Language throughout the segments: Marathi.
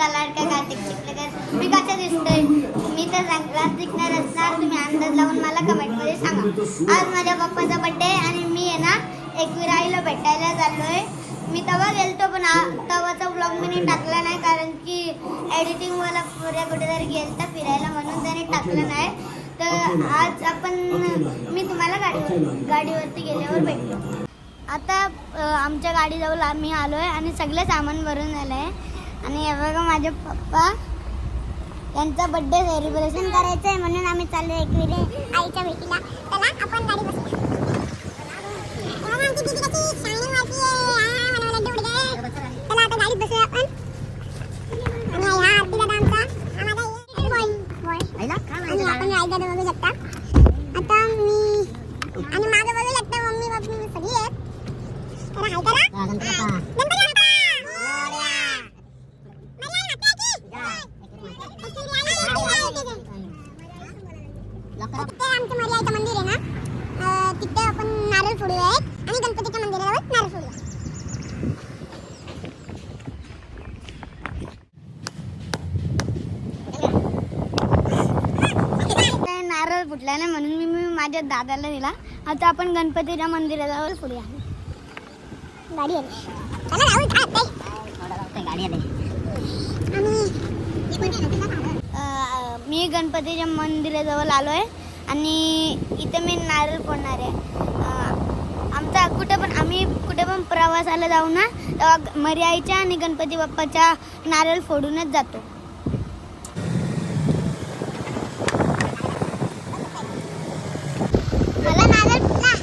तुमचा लाडका कार्तिक चिखलेकर मी कसं दिसतोय? मी तर चांगलाच दिसणार असणार. तुम्ही अंदाज लावून मला कमेंटमध्ये सांगा. आज माझ्या पप्पाचा बड्डे आणि मी आहे ना एकविराईला भेटायला चाललोय मी तेव्हा गेलतो पण आ- तेव्हाचा ब्लॉग मी टाकला नाही कारण की एडिटिंग मला पुऱ्या कुठेतरी गेलता फिरायला म्हणून त्याने टाकलं नाही. तर आज आपण मी तुम्हाला गाडीवर गाडीवरती गेल्यावर भेटलो. आता आमच्या गाडीजवळ आम्ही आलो आहे आणि सगळं सामान भरून झालं आहे आणि हे बघा माझे पप्पा. यांचा बड्डे सेलिब्रेशन करायचं आहे म्हणून आम्ही चाललो एकविरे आईच्या भेटीला. चला आपण गाडी बसूया चला आमची दीदी कशी shining वाटते. आ, मला लड्डू उडले. चला आता गाडीत बसूया आपण आणि हा आरती दादा आमचा हा माझा ये- boy. boy. आणि आपण राय दादा बघू शकता आता मी आणि मागं बघू शकता मम्मी पप्पी सगळी आहेत तर हाय करा हा, गणपती बाप्पा. गणपती बाप्पा. मोरया. मर्यादा माताकी. तिथे आमचं मर्यादेचं मंदिर आहे ना? अं, तिथे आपण नारळ फोडूया एक आणि गणपतीच्या मंदिरावर नारळ फोडूया काय नारळ फुटला नाही म्हणून मी मी माझ्या दादाला दिला. आता आपण गणपतीच्या मंदिराजवळ फोडूया गाडी आली चला राहुल काय गाडी आली अं, मी गणपतीच्या मंदिराजवळ आलो आहे आणि इथे मी नारळ फोडणार आहे. आमचा कुठे पण आम्ही कुठे पण प्रवासाला जाऊ ना तेव्हा मर्याईच्या आणि गणपती बाप्पाच्या नारळ फोडूनच जातो मला नारळ फुटला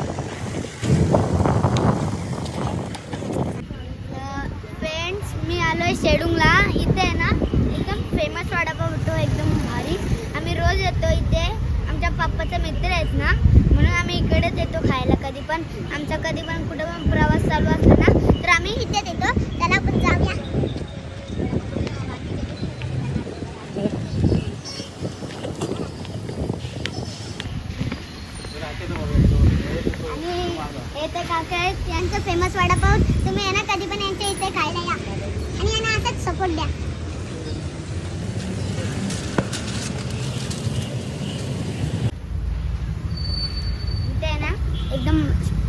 फ्रेंड्स मी आलोय शेडुंगला इथे आहे ना एकदम फेमस वडापाव भेटतो एकदम भारी आम्ही रोज येतो इथे आमच्या मित्र आहेत ना म्हणून आम्ही इकडेच येतो खायला कधी पण. आमचा कधी पण कुठं पण प्रवास चालू असला ना तर आम्ही इथेच येतो. त्याला आपण जाऊया. आणि हे ते काका आहेत यांचं फेमस वडापाव. तुम्ही आहे ना कधी पण यांच्या इथे खायला या. आणि यांना असंच सपोर्ट द्या इथे आहे ना एकदम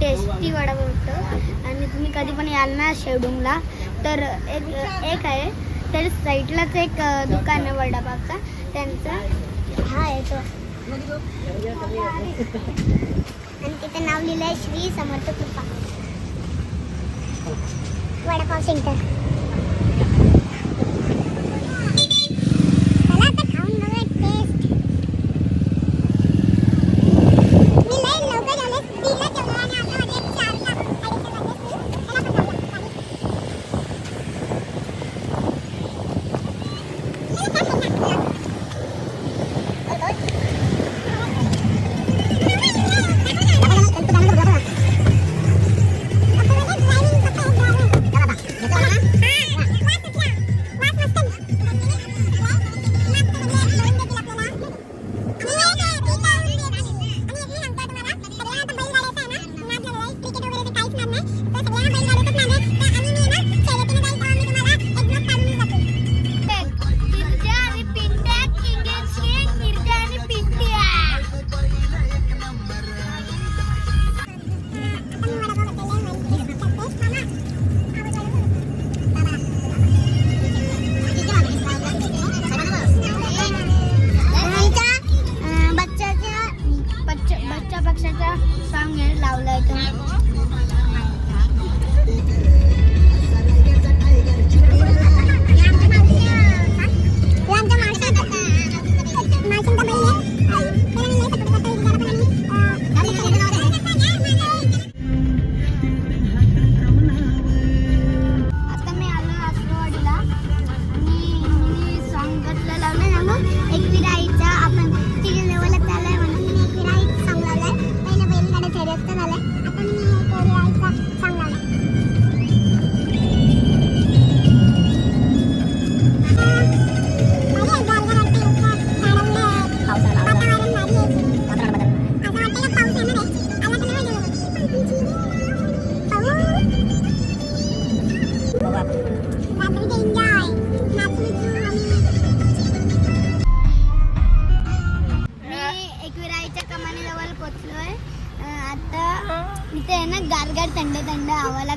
टेस्टी वडापाव भेटतो आणि तुम्ही कधी पण याल ना शेवडूंगला तर एक एक आहे. तर साईडलाच एक दुकान आहे वडापावचा. त्यांचा. हा येतो आणि तिथे नाव लिहिलं आहे श्री समर्थ कृपा. वडापाव सेंटर.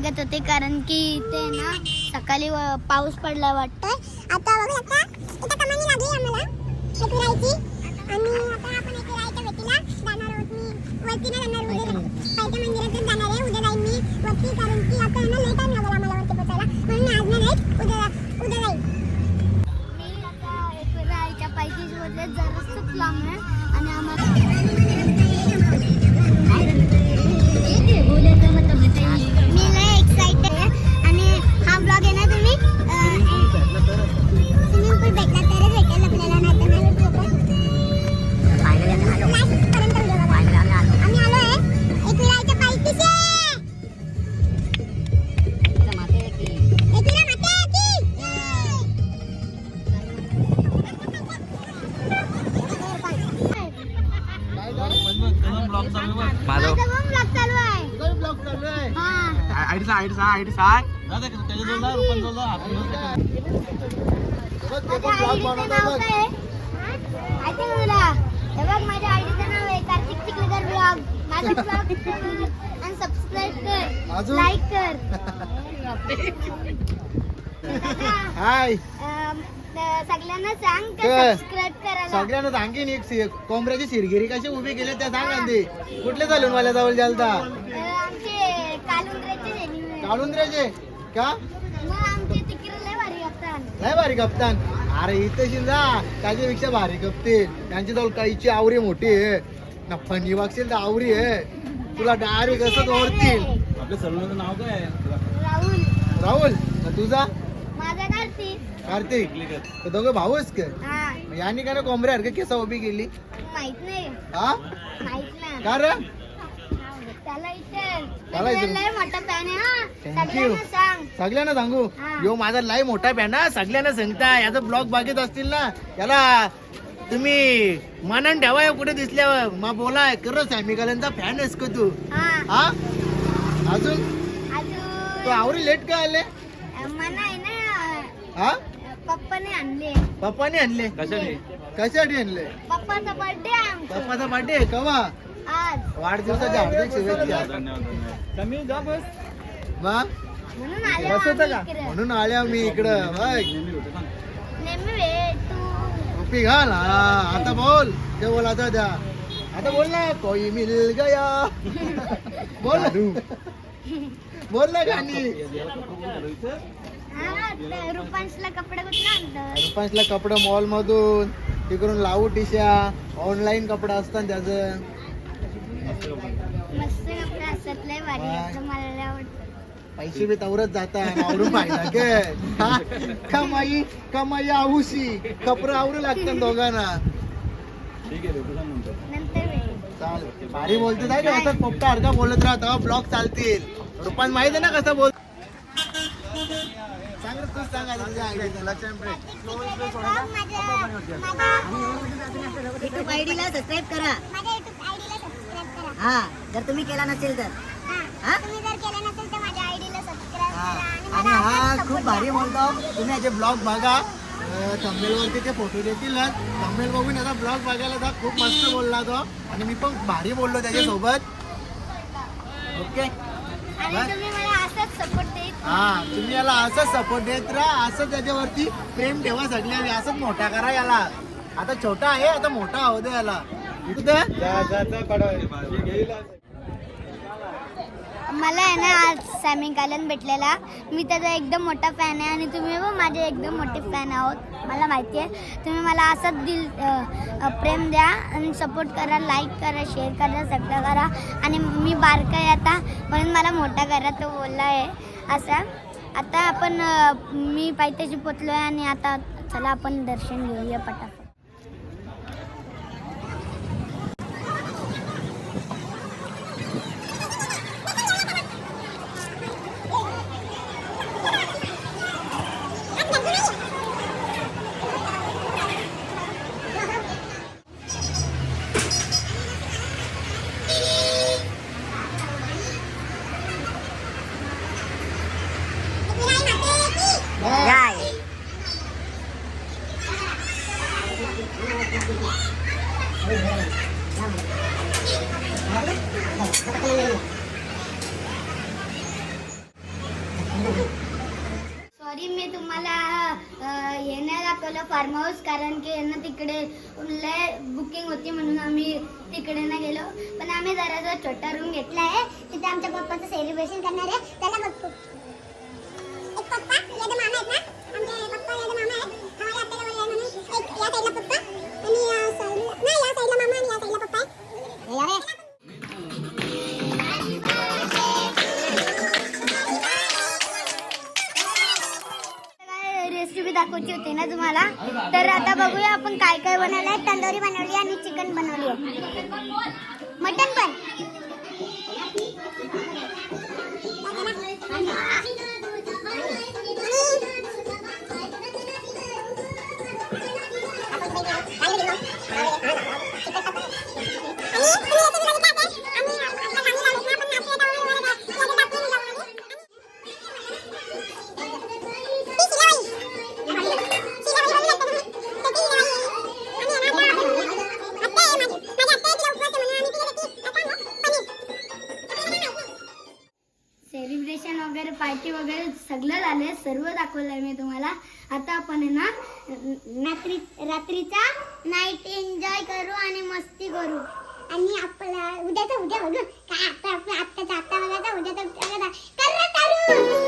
लागत होते कारण की इथे ना सकाळी व- पाऊस पडला वाटतं. आता बघू शकता इथं कमानी लागली आम्हाला. एक विरायची. आणि आता आपण एक विरायच्या भेटीला जाणार आहोत मी. वरती नाही जाणार उद्या पायथ्या मंदिरातच जाणार आहे उद्या जाईन मी. वरती कारण की आता ना टाइम लागला आम्हाला वरती पोचायला. म्हणून आज जाईत उद्या उद्या जाईन मी आता एक आईच्या पायथीच बोलले जरासच लांब आहे. आणि आम्हाला हा आयडी सांग आयडी सांग माझ्या आयडीचं नाव आहे? कार्तिक चिखलीकर ब्लॉग. माझा ब्लॉग आणि सबस्क्राईब कर? लाईक कर. हाय. सगळ्यांना सांग काय? सबस्क्राईब करायला? सगळ्यांना सांगेन एक सी- कोंबड्याची शिरगिरी कशी उभी केली त्या सांग आधी कुठले चालून मला जवळ जालता? अं, आमचे कालुंद्रेचे काढून द्यायचे का? मग आमचे तिकडे लय भारी असतात नाही भारी कप्तान अरे इथे शिंदा त्याच्यापेक्षा भारी कप्तीन त्यांची जवळ काहीची आवरी मोठी आहे. ना फणी बघशील तर आवरी आहे. तुला डायरेक्ट असंच ओढतील आपल्या सलूनचं नाव काय राहुल. राहुल? तुझा? माझा कार्तिक. दोघं भाऊच का? हा. यांनी का ना कोंबड्या केसा उभी केली? माहीत नाही. हा? माहीत नाही. का रे त्याला इथे. त्याला इथे- लय मोठा फॅन आहे हा. Thank you. सगळ्यांना सांग. हा. यो माझा लाईव्ह मोठा फॅन हा. सगळ्यांना सांगता. याचा ब्लॉग बघत असतील ना याला तुम्ही मनान ठेवा या कुठे दिसल्यावर मग बोला खरंच आहे. मी कलांचा फॅन आहेस का तू? हा. अजून? तू आवरी लेट का आले? मना आहे ना. हा? पप्पाने आणले. पप्पाने आणले. कशाने? कशासाठी आणले? पप्पाचा बर्थडे पप्पाचा बर्थडे आहे कवा आज. वाढदिवसाच्या हार्दिक शुभेच्छा. धन्यवाद धन्यवाद कमी जा बस. मग म्हणून आले बस होतं का? आम्ही इकडे. म्हणून आल्या मी इकडं. बघ नेहमी भेटू. टोपी घाल. हा आता बोल. ते बोल आता द्या. आता बोल ना कोई मिल गया. बोल. बोल ना गाणी. हा ते रुपांशला कपडे रुपांशला कपडे मॉल मधून. तिकडून लावू टिशा. ऑनलाईन कपडा असतात त्याचं. मस्त कपडे. असतात लय भारी वा. असतं मला लय आवडतं. पैसे बी तवरच जातात आवरून पाहिजे के हा? कमाई कमाई आऊशी कपडे आवरू लागतात दोघांना. ठीक आहे नंतर भेटू चाल भारी बोलते ना असं पोपटा हरका बोलत राहत ब्लॉग चालतील. रुपान माहिती आहे ना कसं बोल सांग रे तूच सांग आता तुझ्या माझ्या युट्यूब आयडीला सबस्क्राईब करा. हा जर तुम्ही केला नसेल तर. हा? तुम्ही जर केलं नसेल तर माझ्या आयडीला सबस्क्राईब. करा आणि मला हा असाच खूप support भारी. बोलतो. तुम्ही याचे ब्लॉग बघा. थंबेल वरती ते फोटो देतील थंबेल बघून याचा ब्लॉग बघायला जा. खूप मस्त बोलला तो. आणि मी पण भारी बोललो त्याच्यासोबत. ओके? आणि तुम्ही मला असाच सपोर्ट देत हा तुम्ही याला असंच सपोर्ट देत राहा. असं त्याच्यावरती प्रेम ठेवा सगळे असंच मोठा करा याला. आता छोटा आहे आता मोठा होऊ दे याला. मला आहे ना आज सॅमी गालन भेटलेला. मी त्याचा एकदम मोठा फॅन आहे आणि तुम्ही पण माझे एकदम मोठे फॅन आहोत. मला माहिती आहे. तुम्ही मला असंच दिल प्रेम द्या आणि सपोर्ट करा लाईक करा शेअर करा सगळं करा. आणि मी बारका आहे आता म्हणून मला मोठा करा तो बोलला आहे. असा. आता आपण मी पायथ्याशी पोचलो आहे आणि आता चला आपण दर्शन घेऊया पटापट. दाखवलं फार्म हाऊस कारण की यांना तिकडे लय बुकिंग होती म्हणून आम्ही तिकडे ना गेलो. पण आम्ही जरा छोटा रूम घेतला आहे तिथे आमच्या पप्पाचं सेलिब्रेशन करणार आहे. त्याला सगळं झालं सर्व दाखवलंय मी तुम्हाला. आता आपण ना रात्री रात्रीचा नाईट एन्जॉय करू आणि मस्ती करू. आणि आपला उद्याचा उद्या बघू. काय आता आपलं आत्ताचा आत्ता बघायचा उद्याचा उद्या बघायचा.